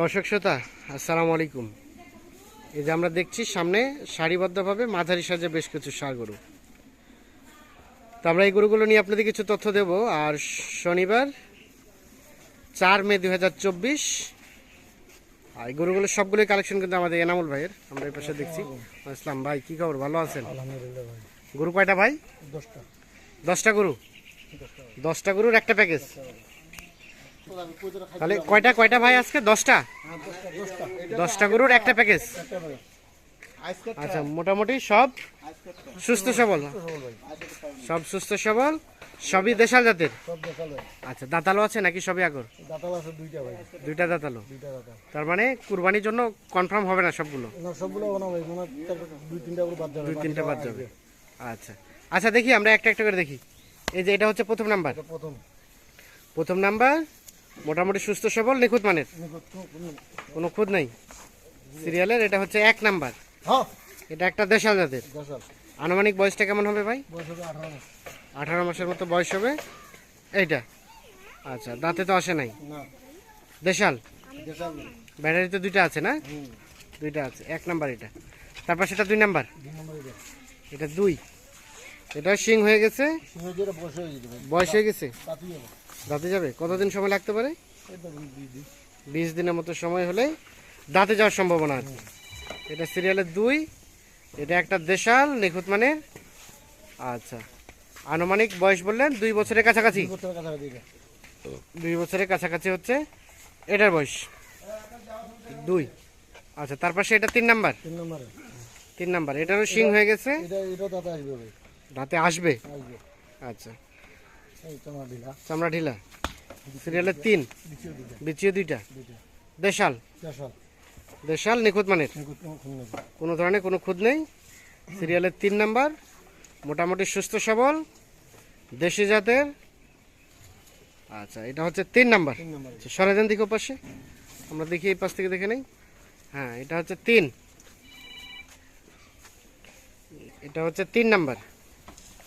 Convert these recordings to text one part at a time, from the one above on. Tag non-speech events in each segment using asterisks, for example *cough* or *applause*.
দর্শক শ্রোতা আসসালামু আলাইকুম। এই যে আমরা দেখছি সামনে সারিবদ্ধভাবে মাঝারি সাজে বেশ কিছু সার গরু। তো আমরা এই গরুগুলো নিয়ে আপনাদের কিছু তথ্য দেব। আর শনিবার চার মে দু হাজার চব্বিশ আর এই গরুগুলো সবগুলোই কালেকশন কিন্তু আমাদের এনামুল ভাইয়ের। আমরা এই পাশে দেখছি। ইসলাম ভাই কি খবর? ভালো আছেন? গরু কয়টা ভাই? দশটা। দশটা গরু? দশটা গরুর একটা প্যাকেজ। তাহলে কয়টা কয়টা ভাই আজকে? দশটা? দশটা গরুর একটা প্যাকেজ। আচ্ছা মোটামুটি সব সুস্থ সবল? সব সুস্থ সবল? সবই দেশাল জাতের? আচ্ছা দাঁতালো আছে নাকি সবই আগর? দাঁতাল আছে দুইটা ভাই দুইটা দাঁতালো। তার মানে কুরবানির জন্য কনফার্ম হবে না সবগুলো? না সবগুলো বানা ভাই মনে দুই তিনটা করে বাদ যাবে। দুই তিনটা বাদ যাবে। আচ্ছা। আচ্ছা দেখি আমরা একটা একটা করে দেখি। এই যে এটা হচ্ছে প্রথম নাম্বার? প্রথম। প্রথম নাম্বার মোটামুটি সুস্থ সবল নিখুঁত মানের? কোনো- খুঁত নাই? সিরিয়ালের? এটা হচ্ছে এক নাম্বার। হ্যাঁ। এটা একটা দেশাল জাতের। আনুমানিক বয়সটা কেমন হবে ভাই? আঠারো মাসের মতো বয়স হবে। এইটা? আচ্ছা দাঁতে তো আসে নাই? দেশাল? ব্যাটারি তো দুইটা আছে না? দুইটা আছে এক নাম্বার এটা। তারপর সেটা দুই নাম্বার? এটা। দুই। এটা সিং হয়ে গেছে? বয়স হয়ে গেছে দাঁতে যাবে? কতদিন সময় লাগতে পারে? বিশ দিনের মতো সময় হলে দাঁতে যাওয়ার সম্ভাবনা আছে। এটা সিরিয়ালের দুই এটা একটা দেশাল নিখুঁত মানের। আচ্ছা। আনুমানিক বয়স বললেন দুই বছরের কাছাকাছি। দুই বছরের কাছাকাছি দুই বছরের কাছাকাছি হচ্ছে এটার বয়স। দুই। আচ্ছা তার পাশে এটা তিন নাম্বার। তিন নম্বরে। তিন নাম্বার। এটারও শিং হয়ে গেছে। দাঁতে আসবে। আচ্ছা। চামড়া ঢিলা সিরিয়ালের তিন। বিচিও দুইটা। দেশাল। দেশাল। নিখুঁত মানের। কোনো ধরনের কোনো খুঁত নেই। সিরিয়ালের তিন নাম্বার। মোটামুটি সুস্থ সবল। দেশি জাতের। আচ্ছা এটা হচ্ছে তিন নাম্বার। আচ্ছা, দিকে পাশে আমরা দেখি এই পাশ থেকে দেখে নেই। হ্যাঁ এটা হচ্ছে তিন। এটা হচ্ছে তিন নাম্বার।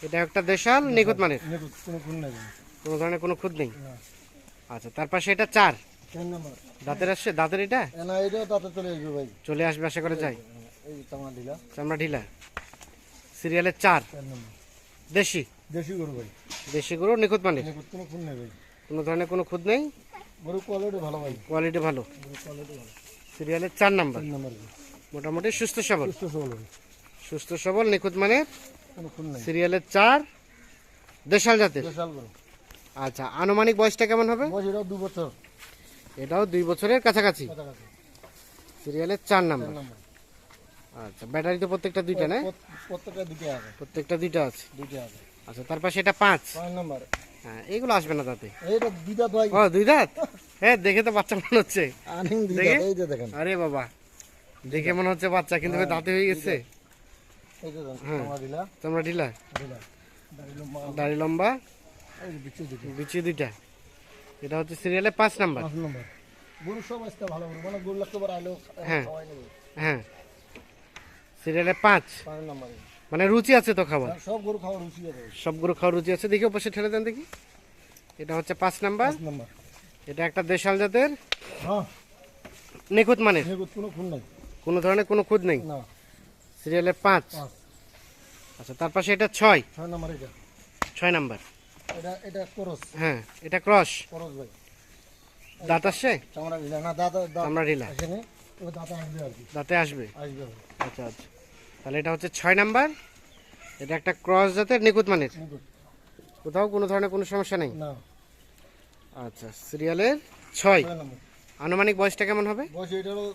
এটা একটা দেশাল নিখুঁত মানের? কোনো ধরনের কোনো খুঁত নেই? আচ্ছা তার পাশে এটা চার। দাঁতের আসছে? দাঁতের এটা? চলে আসবে আশা করে যাই। চামড়া ঢিলা। সিরিয়ালের চার। দেশি? দেশি গরু ভাই। দেশি গরু নিখুঁত নিখুঁত কোনো ধরনের কোনো খুঁত নেই? গরু কোয়ালিটি ভালো ভাই। কোয়ালিটি ভালো। সিরিয়ালের চার নাম্বার। মোটামুটি সুস্থ সবল। সুস্থ সবল সুস্থ সবল নিখুঁত নেই। সিরিয়ালের চার দেশাল জাতের। আচ্ছা আনুমানিক বয়সটা কেমন হবে? এটাও দু বছর। এটাও দুই বছরের কাছাকাছি। সিরিয়ালের চার নাম্বার। আচ্ছা ব্যাটারি তো প্রত্যেকটা দুইটা না? প্রত্যেকটা দুটো আছে। প্রত্যেকটা দুইটা আছে। আচ্ছা তার পাশে এটা পাঁচ। পাঁচ নম্বর। হ্যাঁ এগুলো আসবে না তাতে। এইটা দুইটা ভাই ও দুই দাঁত? হ্যাঁ দেখে তো বাচ্চা মনে হচ্ছে। দুইটা আরে বাবা দেখে মনে হচ্ছে বাচ্চা কিন্তু দাঁতে হয়ে গেছে। হ্যাঁ। তোমার ঢিলা দাড়ি লম্বা বিচি দুইটা। এটা হচ্ছে সিরিয়ালে পাঁচ নাম্বার। গরু সব আজকে ভালো গরু। মানে গরু লাগতে পারে হ্যাঁ। হ্যাঁ সিরিয়ালে পাঁচ। মানে রুচি আছে তো খাবার সব গরু খাওয়া রুচি আছে। সবগুলো খাওয়ার রুচি আছে। দেখি পাশে ঠেলে দেন দেখি। এটা হচ্ছে পাঁচ নাম্বার। এটা একটা দেশাল জাতের। হ্যাঁ। নিখুঁত নিখুঁত কোনো খুন নাই। কোনো ধরনের কোনো খুঁত নেই। না। সিরিয়ালে পাঁচ। আচ্ছা তার পাশে এটা ছয়। ছয় নম্বর এটা। ছয় নাম্বার। এটা এটা করস। হ্যাঁ এটা ক্রস। করস ভাই। দাঁত আসছে? চামড়া ঢিলা। না দাঁত আমরা ঢিলা। ও দাঁত আসবে আর কি। দাঁতে আসবে? আসবে আচ্ছা আচ্ছা। তাহলে এটা হচ্ছে ছয় নাম্বার। এটা একটা ক্রস জাতের নিখুঁত মানের। কোথাও কোনো ধরনের কোনো সমস্যা নেই? না। আচ্ছা সিরিয়ালের ছয়। আনুমানিক বয়সটা কেমন হবে? বয়স এটারও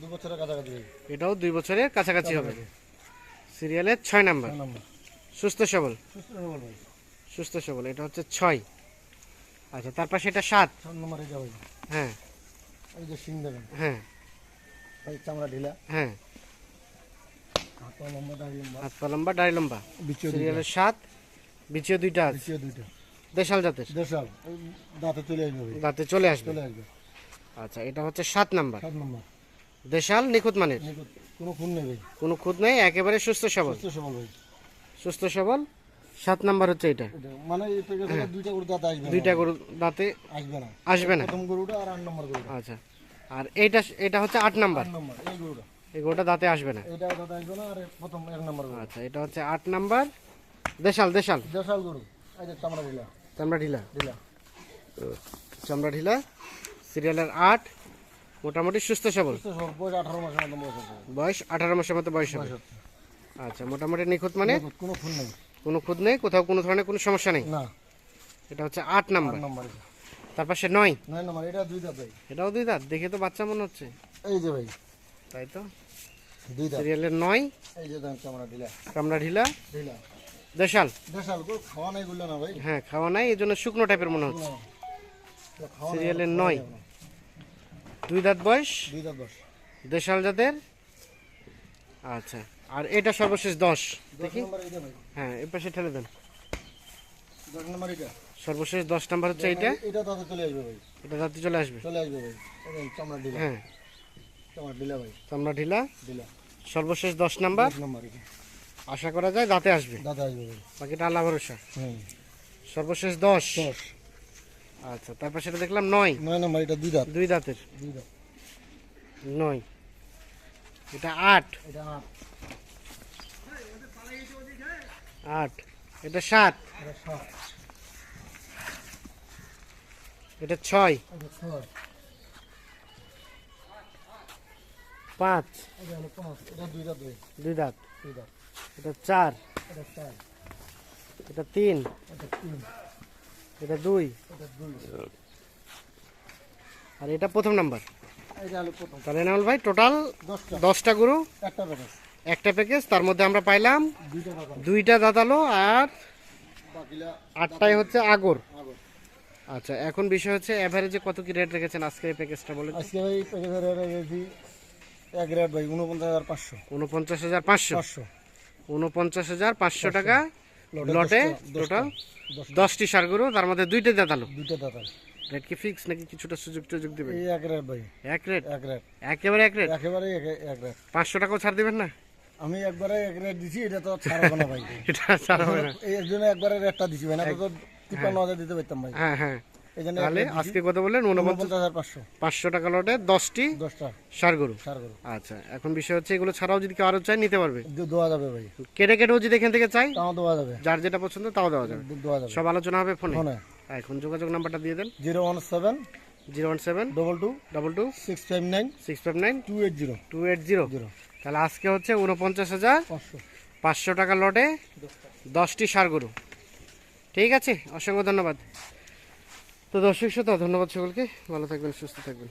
দু বছরের কাছাকাছি এটাও দুই বছরের কাছাকাছি হবে। সিরিয়ালের ছয় নাম্বার। সুস্থ সবল। সুস্থ সবল এটা হচ্ছে ছয়। আচ্ছা তার পাশে এটা সাত। নম্বর ভাই। হ্যাঁ। এই যে সিং হ্যাঁ। এই চামড়া ঢিলা। হ্যাঁ। হাত পা লম্বা ডাড়ি লম্বা। সিরিয়ালের সাত বিচিও দুইটা আছে। বিচিও দুইটা। দেশাল জাতের। দেশাল। দাঁতে চলে আসবে দাঁতে চলে আসবে। চলে আসবে। আচ্ছা এটা হচ্ছে সাত নাম্বার। সাত নম্বর। দেশাল নিখুঁত মানের। নিখুঁত। কোনো খুন নেই ভাই। কোনো খুঁত নেই একেবারে সুস্থ সবল। সুস্থ সবল ভাই। সুস্থ সবল সাত নাম্বার হচ্ছে এটা। মানে এই প্যাকেটে দুইটা গরু দাঁত আসবে দুইটা গরু দাঁতে আসবে না। আসবে না। প্রথম গরুটা আর আট নম্বর গরুটা। আচ্ছা। আর এইটা এটা হচ্ছে আট নাম্বার। এই গরুটা। এই গরুটা দাঁতে আসবে না। এটা দাদা আসবে না আর প্রথম এক নম্বর গরু। আচ্ছা এটা হচ্ছে আট নাম্বার। দেশাল দেশাল। দেশাল গরু। এই যে চামড়া দিলা চামড়া ঢিলা। চামড়া ঢিলা। সিরিয়ালের আট। মোটামুটি সুস্থ সবল? বয়স আঠারো মাসের মতো বয়স হবে। আচ্ছা মোটামুটি নিখুঁত মানে? কোনো ফোন নেই। কোনো খুঁত নেই কোথাও কোনো ধরনের কোনো সমস্যা নেই? না। এটা হচ্ছে আট নাম্বার। আট নম্বর এটা। তার নয়? নয় নম্বর এটা দুই দাঁত ভাই। এটাও দুই দাঁত? দেখে তো বাচ্চা মনে হচ্ছে। এই যে ভাই। তাই তো? দুই দাঁত। সিরিয়ালের নয়? এই যে দাম চামড়া দিলা কামড়া ঢিলা? দিলা দেশাল? দেশাল খাওয়া নাই গুলো না ভাই। হ্যাঁ খাওয়া নাই এই জন্য শুকনো টাইপের মনে হচ্ছে। সিরিয়ালের নয়। দুই দাঁত বয়স? দুই দাঁত বয়স। দেশাল জাতের? আচ্ছা। আর এটা সর্বশেষ দশ। দেখি। হ্যাঁ এ পাশে ঠেলে দেন। এটা। সর্বশেষ দশ নাম্বার হচ্ছে এইটা? এটা দাঁতে চলে আসবে ভাই। এটা দাঁতে চলে আসবে? চলে আসবে ভাই। চামড়া দিলা হ্যাঁ। চামড়া দিলা ভাই। চামড়া ঢিলা? দিলা সর্বশেষ দশ নাম্বার? আশা করা যায় দাঁতে আসবে। দাঁতে আসবে বাকিটা আল্লাহ ভরসা। হুম সর্বশেষ দশ? দশ। আচ্ছা তারপর সেটা দেখলাম নয়। নয় নম্বর এটা দুই দাঁত। দুই দাঁতের। দুই দাঁত। নয়। এটা আট। এটা আট। আট। এটা সাত। এটা ছয়। পাঁচ। দুই দাঁত এটা চার। এটা তিন। এটা দুই। আর এটা প্রথম নাম্বার। তাহলে এনামুল ভাই টোটাল দশটা। গরু একটা প্যাকেজ তার মধ্যে আমরা পাইলাম দুইটা দাঁতালো আর আটটাই হচ্ছে আগর। আগর। আচ্ছা এখন বিষয় হচ্ছে অ্যাভারেজে কত কি রেট রেখেছেন আজকে এই প্যাকেজটা বলে আজকে ভাই প্যাকেজের রেট রেখেছি এক রেট ভাই উনপঞ্চাশ হাজার পাঁচশো। উনপঞ্চাশ হাজার পাঁচশো। পাঁচশো। উনপঞ্চাশ হাজার পাঁচশো। টাকা। লটে টোটাল দশটি সার গরু তার মধ্যে দুইটা দাঁতালো। দুইটা দাদা রেট কি ফিক্স নাকি কিছুটা সুযোগ টুযোগ দিবেন? এই এক রেট ভাই। এক রেট? এক রেট। একেবারে এক রেট? একেবারে এক রেট পাঁচশো টাকাও ছাড় দিবেন না? আমি একবারে এক রেট দিছি এটা তো ছাড়বো না ভাই। *laughs* এটা ছাড় না। এই জন্য একবারে রেটটা দিছি ভাই না তো তিপ্পান্ন হাজার দিতে পারতাম ভাই। হ্যাঁ হ্যাঁ। তাহলে আজকে কত বললেন? উনপঞ্চাশ হাজার পাঁচশো। পাঁচশো টাকা লটে দশটি দশটা। সার গরু সার করো আচ্ছা এখন বিষয় হচ্ছে এগুলো ছাড়াও যদি কেউ আরও চায় নিতে পারবে? দেওয়া যাবে ভাই। কেটে কেটেও যদি এখান থেকে চাই তাও দেওয়া যাবে। যার যেটা পছন্দ তাও দেওয়া যাবে। দেওয়া যাবে। সব আলোচনা হবে ফোনে? এখন যোগাযোগ নাম্বারটা দিয়ে দেন। Zero one seven zero one seven double two double two six five nine six five nine two eight zero. Two eight zero. Zero. তাহলে আজকে হচ্ছে উনপঞ্চাশ হাজার পাঁচশো। পাঁচশো টাকা লটে দশটি সার গরু ঠিক আছে? অসংখ্য ধন্যবাদ। তো দর্শক শ্রোতা ধন্যবাদ সকলকে। ভালো থাকবেন সুস্থ থাকবেন।